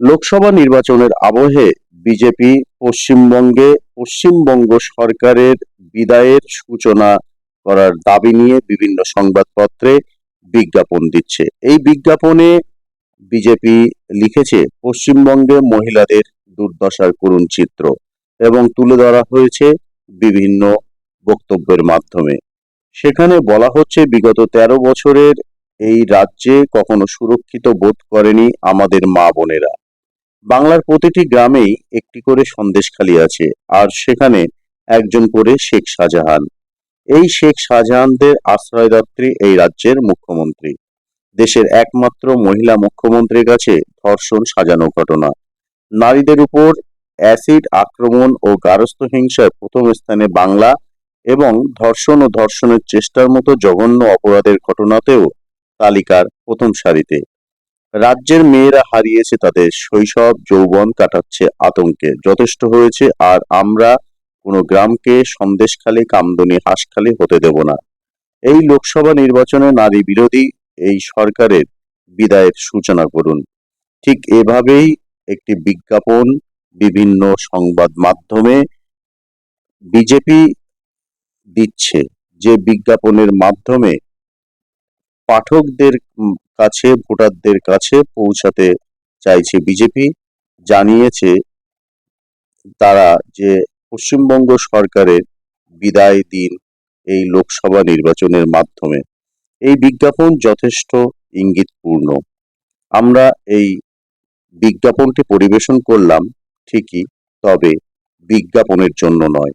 লোকসভা নির্বাচনের আবহে বিজেপি পশ্চিমবঙ্গে পশ্চিমবঙ্গ সরকারের বিদায়ের সূচনা করার দাবি নিয়ে বিভিন্ন সংবাদপত্রে বিজ্ঞাপন দিচ্ছে। এই বিজ্ঞাপনে বিজেপি লিখেছে, পশ্চিমবঙ্গে মহিলাদের দুর্দশার করুণ চিত্র এবং তুলে ধরা হয়েছে বিভিন্ন বক্তব্যের মাধ্যমে। সেখানে বলা হচ্ছে, বিগত তেরো বছরের এই রাজ্যে কখনো সুরক্ষিত বোধ করেনি আমাদের মা বোনেরা। বাংলার প্রতিটি গ্রামেই একটি করে সন্দেশখালি আছে, আর সেখানে একজন করে শেখ শাহজাহান। এই শেখ শাহজাহানদের আশ্রয়দাত্রী এই রাজ্যের মুখ্যমন্ত্রী। দেশের একমাত্র মহিলা মুখ্যমন্ত্রীর কাছে ধর্ষণ সাজানো ঘটনা। নারীদের উপর অ্যাসিড আক্রমণ ও গারস্থ হিংসায় প্রথম স্থানে বাংলা এবং ধর্ষণ ও ধর্ষণের চেষ্টার মতো জঘন্য অপরাধের ঘটনাতেও তালিকার প্রথম সারিতে। রাজ্যের মেয়েরা হারিয়েছে তাদের। শৈশব যৌবন কাটাচ্ছে আতঙ্কে। যথেষ্ট হয়েছে, আর আমরা কোনো গ্রামকে সন্দেশখালী, কামদনি, হাঁসখালি হতে দেব না। এই লোকসভা নির্বাচনে নারী বিরোধী এই সরকারের বিদায়ের সূচনা করুন। ঠিক এভাবেই একটি বিজ্ঞাপন, বিভিন্ন সংবাদ মাধ্যমে বিজেপি দিচ্ছে। যে বিজ্ঞাপনের মাধ্যমে পাঠকদের কাছে, ভোটারদের কাছে পৌঁছাতে চাইছে বিজেপি। জানিয়েছে তারা যে পশ্চিমবঙ্গ সরকারের বিদায় দিন এই লোকসভা নির্বাচনের মাধ্যমে। এই বিজ্ঞাপন যথেষ্ট ইঙ্গিতপূর্ণ। আমরা এই বিজ্ঞাপনটি পরিবেশন করলাম ঠিকই, তবে বিজ্ঞাপনের জন্য নয়।